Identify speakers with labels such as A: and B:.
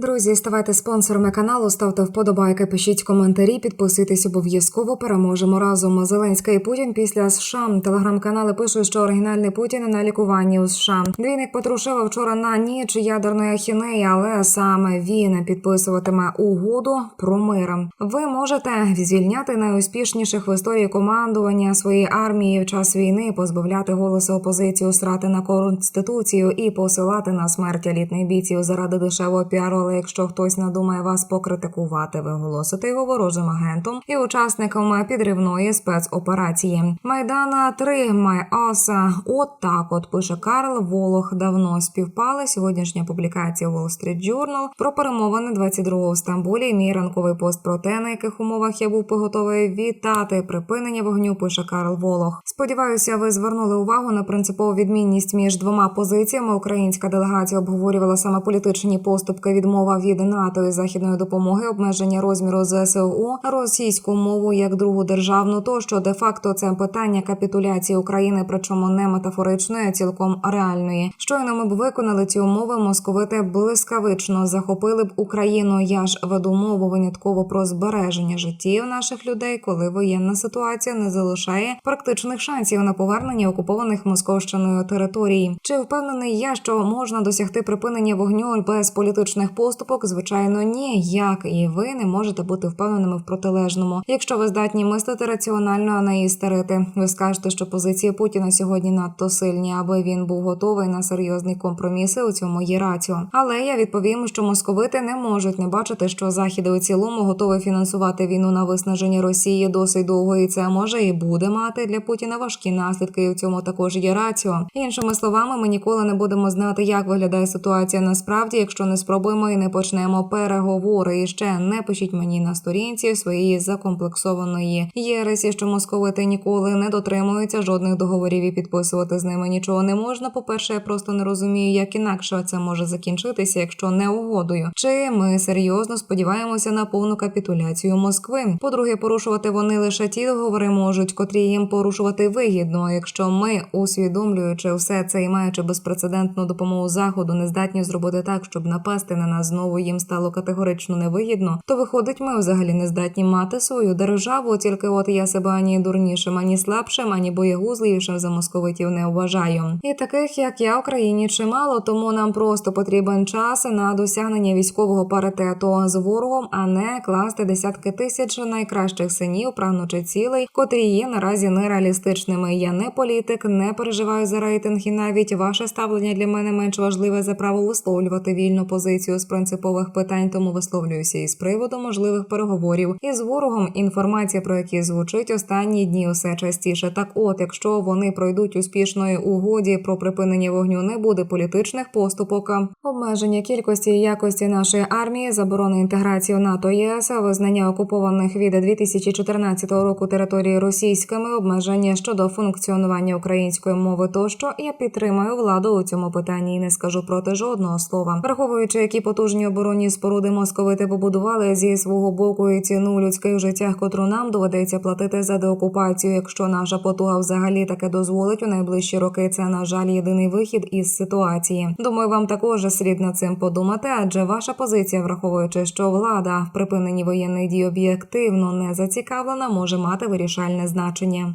A: Друзі, ставайте спонсорами каналу, ставте вподобайки, пишіть коментарі, підписуйтесь обов'язково. Переможемо разом. Зеленський Путін після США. Телеграм-канали пишуть, що оригінальний Путін на лікуванні у США. Двійник Петрушева вчора на ніч ядерної ахінеї, але саме він підписуватиме угоду про мир. Ви можете звільняти найуспішніших в історії командування своєї армії в час війни, позбавляти голосу опозицію, срати на конституцію і посилати на смерть елітних бійців заради дешевого піару. Але якщо хтось надумає вас покритикувати, ви оголосите його ворожим агентом і учасником підривної спецоперації. Майдана 3 Майаса. От так от пише Карл Волох. Давно співпали. Сьогоднішня публікація Wall Street Journal про перемовини 22-го в Стамбулі. Мій ранковий пост про те, на яких умовах я був готовий вітати припинення вогню. Пише Карл Волох. Сподіваюся, ви звернули увагу на принципову відмінність між двома позиціями. Українська делегація обговорювала саме політичні поступки, відмова від НАТО і західної допомоги, обмеження розміру ЗСУ, російську мову як другу державну. Тощо де факто це питання капітуляції України, причому не метафоричної, а цілком реальної. Щойно ми б виконали ці умови, московити блискавично захопили б Україну. Я ж веду мову винятково про збереження життів наших людей, коли воєнна ситуація не залишає практичних шансів на повернення окупованих московщиною територій. Чи впевнений я, що можна досягти припинення вогню без політичних поступок? Звичайно, ні. Як і ви не можете бути впевненими в протилежному. Якщо ви здатні мислити раціонально, а не істерити, ви скажете, що позиції Путіна сьогодні надто сильні, аби він був готовий на серйозні компроміси. У цьому є раціо. Але я відповім, що московити не можуть не бачити, що західи у цілому готові фінансувати війну на виснаження Росії досить довго, і це може і буде мати для Путіна важкі наслідки. І в цьому також є раціо. Іншими словами, ми ніколи не будемо знати, як виглядає ситуація насправді, якщо не спробуємо і не почнемо переговори. І ще не пишіть мені на сторінці своєї закомплексованої єресі, що московити ніколи не дотримуються жодних договорів і підписувати з ними нічого не можна. По перше, я просто не розумію, як інакше це може закінчитися, якщо не угодою. Чи ми серйозно сподіваємося на повну капітуляцію Москви? По-друге, порушувати вони лише ті договори можуть, котрі їм порушувати вигідно. Якщо ми, усвідомлюючи все це і маючи безпрецедентну допомогу заходу, не здатні зробити так, щоб напасти на нас знову їм стало категорично невигідно, то виходить, ми взагалі не здатні мати свою державу. Тільки от я себе ані дурнішим, ані слабшим, ані боєгузливішим за московитів не вважаю. І таких як я в країні чимало, тому нам просто потрібен час на досягнення військового паритету з ворогом, а не класти десятки тисяч найкращих синів, прагнучи цілей, котрі є наразі нереалістичними. Я не політик, не переживаю за рейтинг, і навіть ваше ставлення для мене менш важливе за право висловлювати вільну позицію з принципових питань, тому висловлююся із приводу можливих переговорів із ворогом. Інформація про які звучить останні дні усе частіше. Так, от, якщо вони пройдуть успішної угоді про припинення вогню, не буде політичних поступок, обмеження кількості і якості нашої армії, заборони інтеграції НАТО ЄС, визнання окупованих від 2014 року території російськими, обмеження щодо функціонування української мови, тощо я підтримаю владу у цьому питанні і не скажу проти жодного слова, враховуючи, які потужні оборонні споруди московити побудували зі свого боку і ціну людських життях, котру нам доведеться платити за деокупацію. Якщо наша потуга взагалі таке дозволить у найближчі роки, це на жаль єдиний вихід із ситуації. Думаю, вам також слід над цим подумати, адже ваша позиція, враховуючи, що влада в припиненні воєнних дій об'єктивно не зацікавлена, може мати вирішальне значення.